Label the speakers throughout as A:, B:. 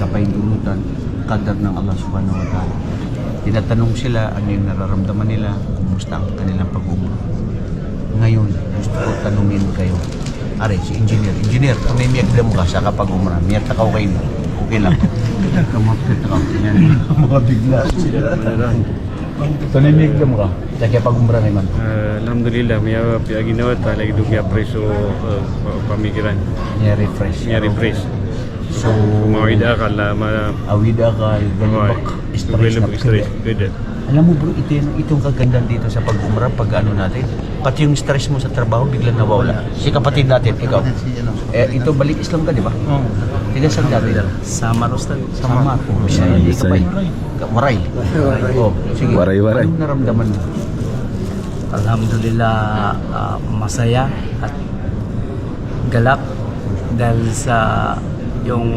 A: kapahintulutan, kadar ng Allah subhanahu wa ta'ala. Tinatanong sila ano yung nararamdaman nila, kumusta ang kanilang pag-umrah. Ngayon, gusto ko tanungin kayo. Are, si engineer. Engineer, kung may miyagda mo ka sa kapag umrah, miyagda ka okay na. Okay lang. Kamapit ka. Yan. Mga bigla. Kung may miyagda mo ka, sa kapag umrah naman.
B: Uh, Alhamdulillah, may pia ginawa ta lagi do kaya preso uh, pamikiran.
A: Niya refresh.
B: Niya refresh.
A: So,
B: Mawida ka la ma
A: awida ka, galibak, stress na
B: stress. Good.
A: Alam mo bro, ito, yung- itong kagandahan dito sa pag-umrah, pag ano natin, pati yung stress mo sa trabaho, biglang nawawala. Si kapatid natin, ikaw. Eh, ito balik Islam ka, di ba? Oo. Tiga saan dati?
C: Sa Marostan.
A: Sama. Oh, Bisaya, hindi ka ba? Waray. Oh, sige.
D: Waray, waray.
A: Anong naramdaman mo?
C: Alhamdulillah ah, masaya at galak dahil sa yung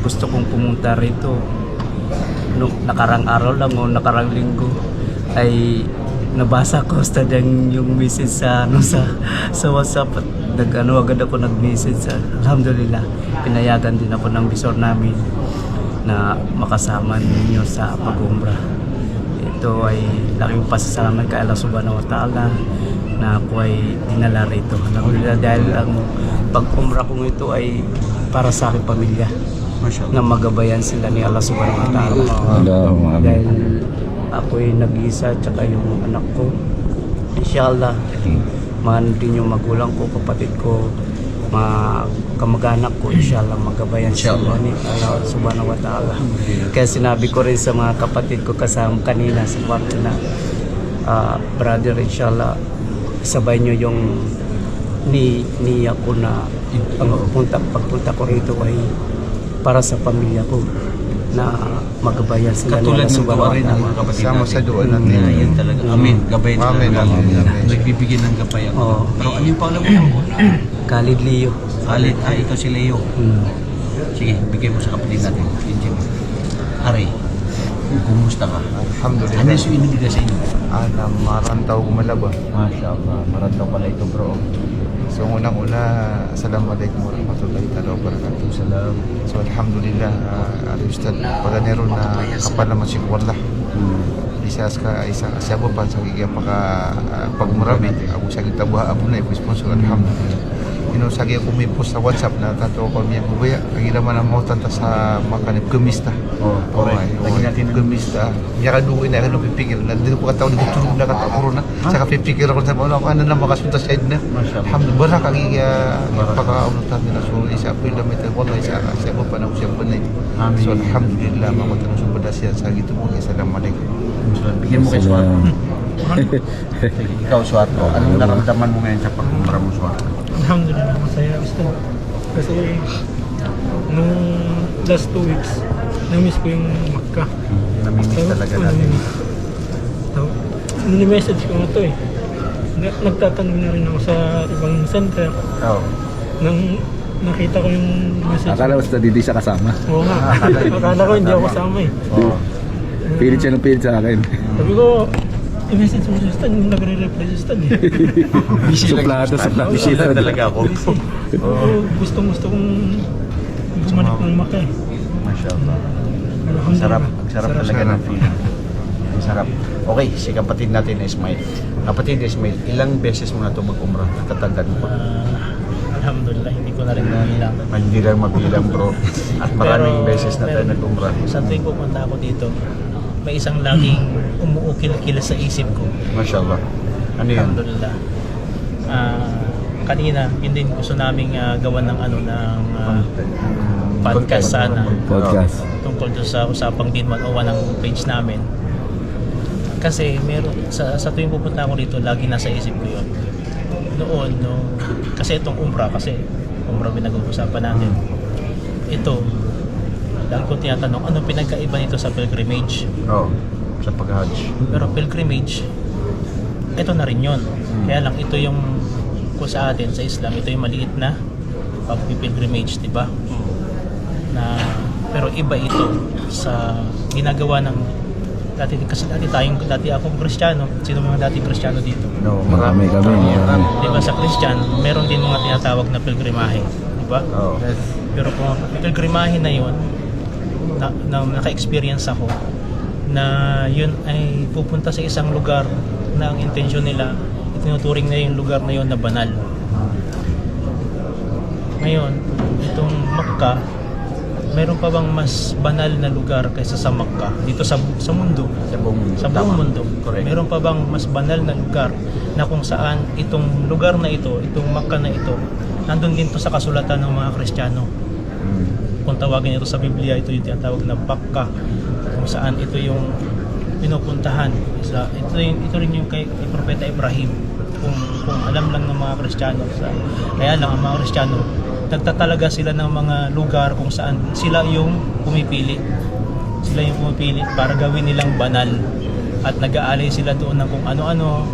C: gusto kong pumunta rito. Nung nakarang araw lang o nakarang linggo ay nabasa ko sa yung, message sa ano sa sa WhatsApp. At nag ano agad ako nag-message sa Alhamdulillah pinayagan din ako ng bisor namin na makasama ninyo sa pag-umrah ito ay laking pasasalamat kay Allah subhanahu wa ta'ala na ako ay dinala rito. Alhamdulillah dahil ang pag-umrah kong ito ay para sa aking pamilya na magabayan sila ni Allah subhanahu wa ta'ala. Dahil ako ay nag-isa tsaka yung anak ko. Inshallah, mga din yung magulang ko, kapatid ko, mga kamag-anak ko, inshallah magabayan
A: Inshallah.
C: sila ni Allah subhanahu wa ta'ala. Kaya sinabi ko rin sa mga kapatid ko kasama kanina sa kwarto na ah, brother inshallah sabay nyo yung ni niya ko na pagpunta pagpunta ko rito ay para sa pamilya ko na magabayan sila
A: Katulad ng
C: subhanahu
A: gawa
C: wa
A: rin ng mga kapatid
E: Sama
A: natin.
E: sa doon natin.
A: Na yan talaga. Amin. Gabayan sila.
E: Amin, amin, amin.
A: Nagbibigay ng gabayan.
C: Oo.
A: Pero ano yung pangalan mo?
C: Khalid Leo.
A: Khalid, ah, ikaw si Leo.
C: Hmm.
A: Sige, bigay mo sa kapatid natin. Engineer. Aray, kumusta ka? Ano
E: Alhamdulillah.
A: yung inibigay sa inyo?
E: Ana marantaw gumalaba.
A: Masya Allah, marantaw pala ito bro.
E: So unang-una, Assalamualaikum warahmatullahi taala wabarakatuh.
A: Salam.
E: So alhamdulillah, uh, Ali Ustad, paganero na kapal naman si Wallah. Isa ka isa siya pa sa kaya paka uh, pagmurami ako sa kita buha abo na sponsor alhamdulillah. Ino sa kaya kumipos sa WhatsApp na tato ko miya bubaya kagila man ang mautan ta sa makanip gemista.
A: Oh, correct. Lagi natin ang
E: gemista. Ya ka duwi na ka pipikir na dito ko kataw dito tulog na ka corona. Sa pipikir ako sa mga ano na makasunta sa edna.
A: Masya Allah.
E: Alhamdulillah bara kagiya pagkaunutan nila so isa po yung lamit wallahi sa sa mo pa na siya banay.
A: Amin.
E: So alhamdulillah mamatang sa badasya sa gitu mo assalamualaikum.
A: Bigyan mo kay Suat. Ikaw Suat. Oh, anong naramdaman mo ngayon sa pagkumpara mo Suat?
F: Alhamdulillah, masaya gusto. Kasi nung last two weeks, na-miss ko yung Makkah.
A: Namimiss talaga natin.
F: So, message ko na to eh. Na- Nagtatanong na rin ako sa ibang center
A: Oh.
F: nang nakita ko yung message.
D: Akala ko sa hindi siya kasama.
F: Oo nga. Akala ko hindi ako kasama eh.
A: Oh.
D: Pilit siya ng pilit sa akin.
F: Sabi ko, i-message mo si Stan, yung nagre-reply si Stan eh.
D: Suplado, suplado.
A: Busy lang talaga ako.
F: Oo, gustong gusto kong bumalik ng Makkah eh.
A: Masya Allah.
F: Pero
A: Ang sarap, ang sarap talaga ng feeling. Ang sarap. Okay, si kapatid natin Ismail. Kapatid Ismail, ilang beses mo na ito mag-umrah? Natatandaan mo ba?
G: Alhamdulillah, hindi ko na rin mabilang.
A: Ah, Hindi lang mabilang bro. At maraming beses na tayo nag-umrah.
G: Sa tuwing pupunta ako dito, may isang laging umuukil-kil sa isip ko.
A: Masya Allah. Ano yun?
G: Alhamdulillah. Ah, kanina, yun din gusto naming ah, gawan ng ano ng ah, podcast sana
D: Podcast.
G: tungkol doon sa usapang din 101 ng page namin. Kasi meron sa, sa tuwing pupunta ako dito, lagi nasa isip ko yun. Noon, no, kasi itong umrah, kasi umrah pinag-uusapan natin. Ito, lagi ko tinatanong, ano pinagkaiba nito sa pilgrimage?
A: Oo. Sa pag-hajj.
G: Pero pilgrimage, ito na rin yun. Kaya lang ito yung kung sa atin sa Islam, ito yung maliit na pag-pilgrimage, di ba? Na pero iba ito sa ginagawa ng dati kasi dati tayong dati akong Kristiyano, sino mga dati Kristiyano dito?
A: No,
D: Marami kami, marami.
G: Di ba sa Christian, meron din mga tinatawag na pilgrimahe, di ba?
A: Oo.
G: Pero kung pilgrimahe na yun, na, na naka-experience ako na yun ay pupunta sa isang lugar na ang intensyon nila itinuturing na yung lugar na yun na banal. Ngayon, itong Makkah, meron pa bang mas banal na lugar kaysa sa Makkah dito sa sa mundo?
A: Sa buong mundo.
G: Sa buong mundo.
A: Correct.
G: Meron pa bang mas banal na lugar na kung saan itong lugar na ito, itong Makkah na ito, nandun din to sa kasulatan ng mga Kristiyano.
A: Mm.
G: Kung tawagin ito sa Biblia, ito yung tinatawag na Bakka kung saan ito yung pinupuntahan. Sa, ito, yung, ito rin yung kay, kay Propeta Ibrahim. Kung, kung alam lang ng mga Kristiyano. Sa, kaya lang ang mga Kristiyano, nagtatalaga sila ng mga lugar kung saan sila yung pumipili. Sila yung pumipili para gawin nilang banal. At nag-aalay sila doon ng kung ano-ano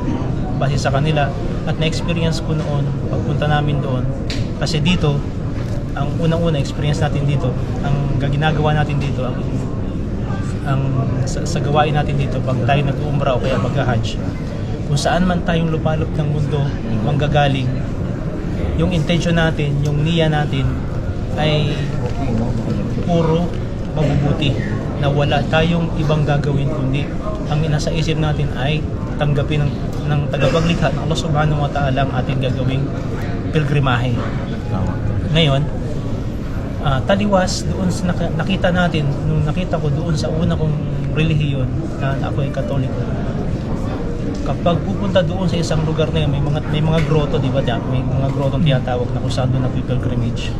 G: base sa kanila. At na-experience ko noon, pagpunta namin doon, kasi dito, ang unang-una experience natin dito, ang ginagawa natin dito, ang ang sa, sa gawain natin dito pag tayo nag-umrah o kaya mag-hajj kung saan man tayong lupalop ng mundo manggagaling yung intention natin, yung niya natin ay puro mabubuti na wala tayong ibang gagawin kundi ang nasa isip natin ay tanggapin ng, ng tagapaglikha ng Allah subhanahu wa ta'ala ang ating gagawing pilgrimahe. Ngayon ah, taliwas doon sa nakita natin nung nakita ko doon sa una kong relihiyon na ako ay katoliko kapag pupunta doon sa isang lugar na yun, may mga may mga grotto, di ba? May mga grotto tinatawag na kung saan doon nagpipilgrimage.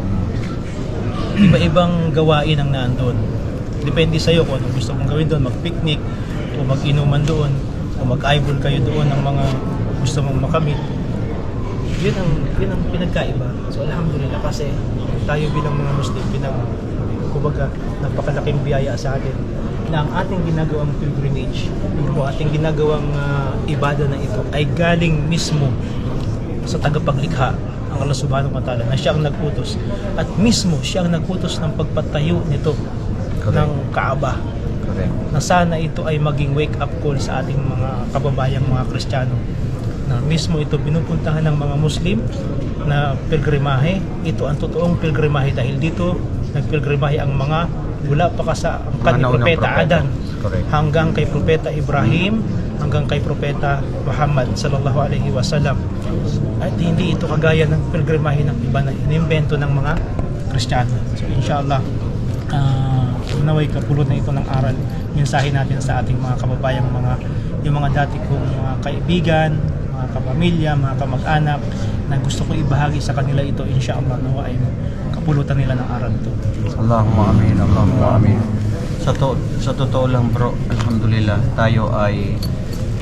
G: Iba-ibang gawain ang naandun. Depende sa iyo kung ano gusto mong gawin doon, mag-picnic o mag-inuman doon o mag-eyeball kayo doon ng mga gusto mong makamit. Yun ang yun ang pinagkaiba. So alhamdulillah kasi tayo bilang mga Muslim pinag kumbaga napakalaking biyaya sa atin na ang ating ginagawang pilgrimage o ating ginagawang ah, ibada na ito ay galing mismo sa tagapaglikha ang Allah subhanahu wa ta'ala na siya ang nagputos at mismo siya ang nagputos ng pagpatayo nito
A: Correct.
G: ng Kaaba
A: Correct.
G: na sana ito ay maging wake up call sa ating mga kababayang mga Kristiyano na mismo ito pinupuntahan ng mga Muslim na pilgrimahe. Ito ang totoong pilgrimahe dahil dito nagpilgrimahe ang mga mula pa ka sa angkan ni propeta. Adan
A: Correct.
G: hanggang kay Propeta Ibrahim hanggang kay Propeta Muhammad sallallahu alaihi wasallam at hindi ito kagaya ng pilgrimahe ng iba na inimbento ng mga Kristiyano. So inshallah uh, naway kapulot na ito ng aral. Mensahe natin sa ating mga kababayang mga yung mga dati kong mga kaibigan mga kapamilya, mga kamag-anak na gusto ko ibahagi sa kanila ito inshallah nawa ay kapulutan nila ng aral ito
A: Allahumma amin, Allahumma amin. Sa, to, sa totoo lang bro, alhamdulillah, tayo ay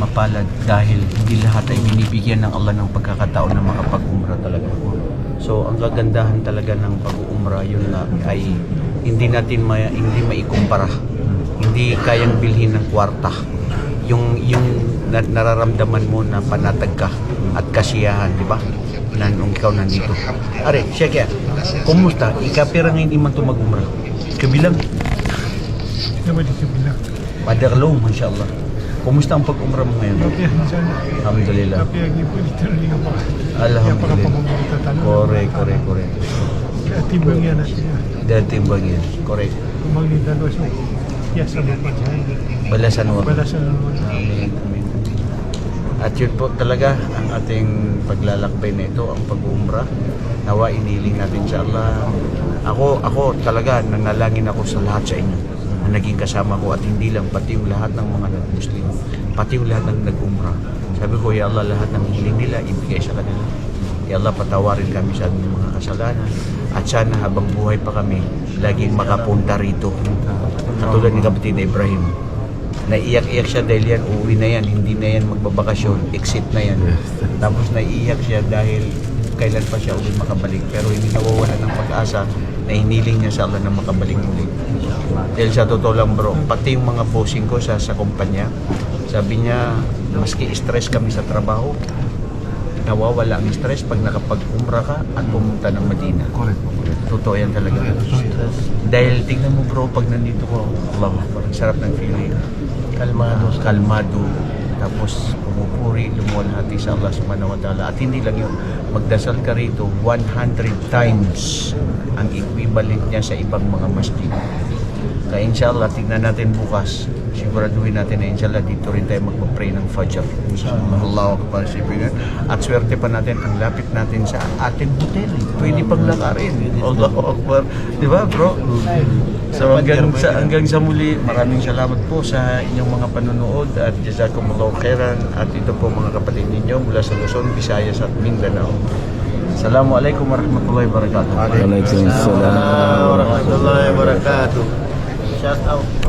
A: mapalad dahil hindi lahat ay binibigyan ng Allah ng pagkakataon na makapag-umrah talaga. So, ang kagandahan talaga ng pag-uumrah, yun na ay hindi natin may, hindi maikumpara. Hindi kayang bilhin ng kwarta. Yung, yung na, nararamdaman mo na panatag ka at kasiyahan, di ba? Na nung ikaw nandito. Are, Shekya, kumusta? Ikapira ngayon iman ito mag-umrah. Kabilang,
F: Diba dito bilang?
A: Madarlaw, Masya Allah. Kumusta ang pag-umrah mo ngayon?
F: Yan.
A: Alhamdulillah.
F: Mga
A: Alhamdulillah. Correct, correct, correct.
F: Timbang yan natin yan.
A: Dahil timbang yan. Correct.
F: Kumang nila lo sa Yes, ano pa dyan?
A: Balasan mo.
F: Balasan naman.
A: Amen. Amen. At yun po talaga ang ating paglalakbay na ito, ang pag-umrah. Nawa, iniling natin sa Allah. Ako, ako talaga, nanalangin ako sa lahat sa inyo na naging kasama ko at hindi lang, pati yung lahat ng mga Muslim, pati yung lahat ng nag-umrah. Sabi ko, Ya Allah, lahat ng hiling nila, ibigay sa kanila. Ya Allah, patawarin kami sa aming mga kasalanan. At sana habang buhay pa kami, laging makapunta rito. Katulad ni kapatid Ibrahim. Naiyak-iyak siya dahil yan, uuwi na yan, hindi na yan magbabakasyon, exit na yan. Tapos naiiyak siya dahil kailan pa siya uli makabalik. Pero hindi nawawala ng pag-asa na hiniling niya sa Allah na makabalik uli. Dahil sa totoo lang bro, pati yung mga bossing ko sa, sa kumpanya, sabi niya, maski stress kami sa trabaho, nawawala ang stress pag nakapag-umra ka at pumunta ng Madina.
E: Correct.
A: Totoo yan talaga. Dahil tingnan mo bro, pag nandito ko, Allah, parang sarap ng feeling. Kalmado. kalmado. Tapos pumupuri, lumuwalhati sa Allah subhanahu wa ta'ala. At hindi lang yun, magdasal ka rito 100 times ang equivalent niya sa ibang mga masjid. Kaya inshallah, tignan natin bukas. Siguraduhin natin na inshallah dito rin tayo magpa-pray ng Fajr. Allahu Akbar sipin At swerte pa natin, ang lapit natin sa ating hotel. Pwede pang lakarin. Allahu Akbar. Di ba bro? So hanggang sa, hanggang sa muli, maraming salamat po sa inyong mga panonood at jazakumullahu khairan at ito po mga kapatid ninyo mula sa Luzon, Visayas at Mindanao. Assalamualaikum warahmatullahi wabarakatuh.
D: Waalaikumsalam.
A: warahmatullahi wabarakatuh. Shout out.